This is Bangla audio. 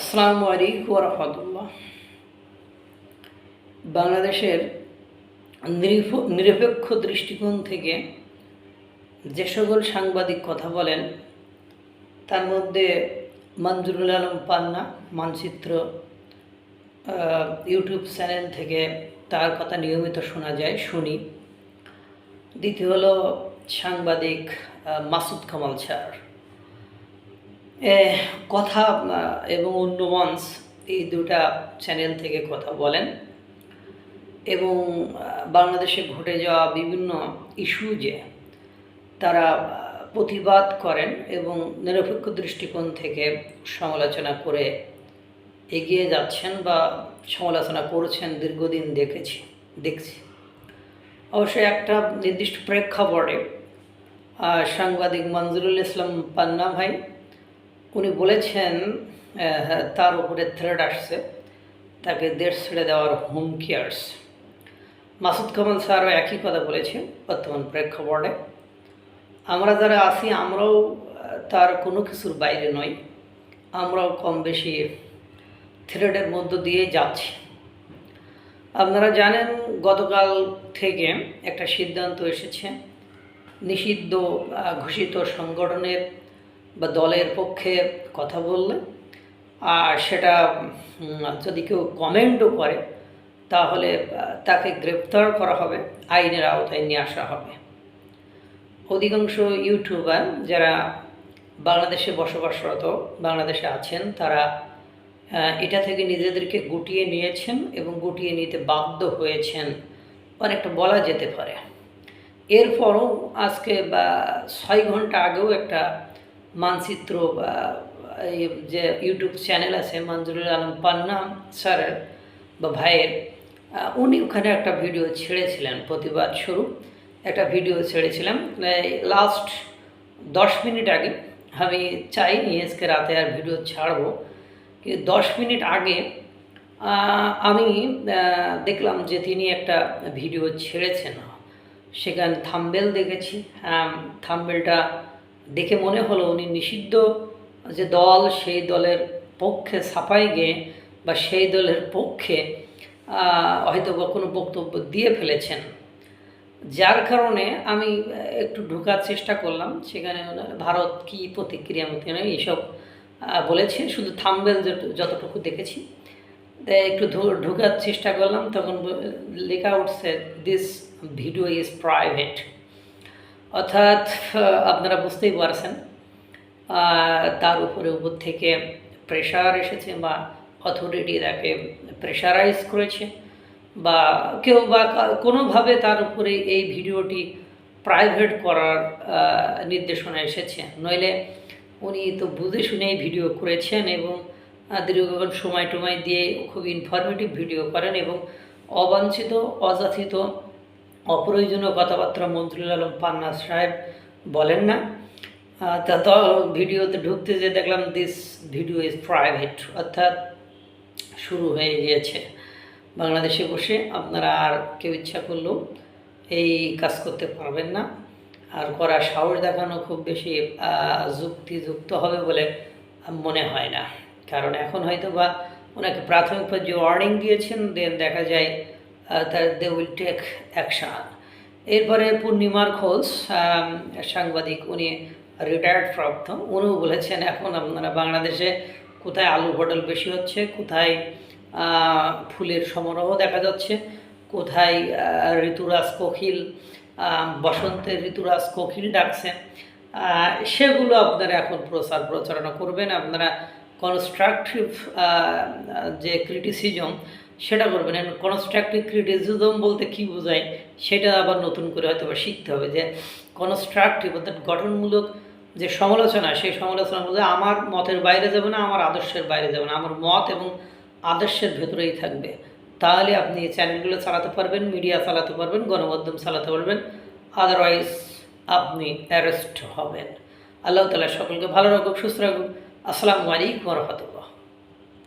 আসসালামু আলাইকুম রহমতুল্লাহ বাংলাদেশের নিরপ- নিরপেক্ষ দৃষ্টিকোণ থেকে যে সকল সাংবাদিক কথা বলেন তার মধ্যে মঞ্জুরুল আলম পান্না মানচিত্র ইউটিউব চ্যানেল থেকে তার কথা নিয়মিত শোনা যায় শুনি। দ্বিতীয় হলো সাংবাদিক মাসুদ কামাল এ, কথা এবং অন্য মঞ্চ এই দুটা চ্যানেল থেকে কথা বলেন। এবং বাংলাদেশে ঘটে যাওয়া বিভিন্ন ইস্যু যে, তারা প্রতিবাদ করেন এবং নিরপেক্ষ দৃষ্টিকোণ থেকে সমালোচনা করে এগিয়ে যাচ্ছেন বা সমালোচনা করছেন দীর্ঘদিন দেখেছি, দেখছি। অবশ্যই একটা নির্দিষ্ট প্রেক্ষাপটে সাংবাদিক মঞ্জুরুল ইসলাম পান্না ভাই উনি বলেছেন তার উপরে থ্রেড আসছে, তাকে দেশ ছেড়ে দেওয়ার হুমকি আসছে। মাসুদ কামাল স্যারও একই কথা বলেছেন বর্তমান প্রেক্ষাপটে। আমরা যারা আছি, আমরাও তার কোনো কিছুর বাইরে নই। আমরাও কম বেশি থ্রেডের মধ্য দিয়ে যাচ্ছি। আপনারা জানেন, গতকাল থেকে একটা সিদ্ধান্ত এসেছে। নিষিদ্ধ ঘোষিত সংগঠনের বা দলের পক্ষে কথা বললে। আর সেটা যদি কেউ কমেন্টও করে, তাহলে তাকে গ্রেপ্তার করা হবে, আইনের আওতায় নিয়ে আসা হবে। অধিকাংশ ইউটিউবার যারা বাংলাদেশে বসবাসরত, বাংলাদেশে আছেন, তারা এটা থেকে নিজেদেরকে গুটিয়ে নিয়েছেন এবং গুটিয়ে নিতে বাধ্য হয়েছেন। অনেকটা বলা যেতে পারে। এরপরও আজকে বা ছয় ঘণ্টা আগেও একটা মানচিত্র বা যে ইউটিউব চ্যানেল আছে, মঞ্জুরুল আলম পান্না স্যারের বা ভাইয়ের উনি ওখানে একটা ভিডিও ছেড়েছিলেন প্রতিবাদ স্বরূপ একটা ভিডিও ছেড়েছিলাম লাস্ট দশ মিনিট আগে। আমি চাইনি আজকে রাতে আর ভিডিও ছাড়বো। কিন্তু দশ মিনিট আগে আমি দেখলাম যে তিনি একটা ভিডিও ছেড়েছেন। সেখানে থাম্বেল দেখেছি। থাম্বেলটা দেখে মনে হলো উনি নিষিদ্ধ যে দল সেই দলের পক্ষে ছাপাই গিয়ে বা সেই দলের পক্ষে হয়তো বা কোনো বক্তব্য দিয়ে ফেলেছেন। যার কারণে আমি একটু ঢোকার চেষ্টা করলাম। সেখানে ভারত কি প্রতিক্রিয়া মতো এইসব বলেছে। শুধু থাম্বেল যত- যতটুকু দেখেছি। একটু ঢোকার চেষ্টা করলাম। তখন লেখা উঠছে দিস ভিডিও ইজ প্রাইভেট অর্থাৎ আপনারা বুঝতেই পারছেন তার উপরে উপর থেকে প্রেশার এসেছে বা অথরিটি তাকে প্রেশারাইজ করেছে বা কেউ বা কোনোভাবে তার উপরে এই ভিডিওটি প্রাইভেট করার নির্দেশনা এসেছে। নইলে উনি তো বুঝে শুনেই ভিডিও করেছেন এবং দীর্ঘক্ষণ সময় টময় দিয়ে খুব ইনফরমেটিভ ভিডিও করেন এবং অবাঞ্ছিত, অযাচিত অপ্রয়োজনীয় কথাবার্তা মন্ত্রুল আলম পান্না সাহেব বলেন না। তা ভিডিওতে ঢুকতে যে দেখলাম দিস ভিডিও ইজ প্রাইভেট অর্থাৎ শুরু হয়ে গিয়েছে। বাংলাদেশে বসে আপনারা আর কেউ ইচ্ছা করলেও এই কাজ করতে পারবেন না। আর করার সাহস দেখানো খুব বেশি যুক্তিযুক্ত হবে বলে মনে হয় না। কারণ এখন হয়তো বা ওনাকে প্রাথমিক যে ওয়ার্নিং দিয়েছেন দেন দেখা যায় দে উইল টেক অ্যাকশান এরপরে পূর্ণিমার খোঁজ সাংবাদিক, উনি রিটায়ার্ড প্রাপ্ত উনিও বলেছেন, এখন আপনারা বাংলাদেশে কোথায় আলু পটল বেশি হচ্ছে, কোথায় ফুলের সমারোহ দেখা যাচ্ছে, কোথায় ঋতুরাজ কোকিল বসন্তের ঋতুরাজ কোকিল ডাকছেন। সেগুলো আপনারা এখন প্রচার প্রচারণা করবেন। আপনারা কনস্ট্রাকটিভ যে ক্রিটিসিজম সেটা করবেন। কনস্ট্রাকটিভ ক্রিটিসিজম বলতে কি বোঝায়, সেটা আবার নতুন করে হয়তো বা শিখতে হবে যে কনস্ট্রাকটিভ অর্থাৎ গঠনমূলক যে সমালোচনা, সেই সমালোচনা বলতে আমার মতের বাইরে যাবে না, আমার আদর্শের বাইরে যাবে না। আমার মত এবং আদর্শের ভেতরেই থাকবে। তাহলে আপনি এই চ্যানেলগুলো চালাতে পারবেন মিডিয়া চালাতে পারবেন, গণমাধ্যম চালাতে পারবেন। আদারওয়াইজ আপনি অ্যারেস্ট হবেন। আল্লাহ তালা সকলকে ভালো রাখুক, সুস্থ রাখুক। আসসালামু আলাইকুম রহমতুল্লাহ।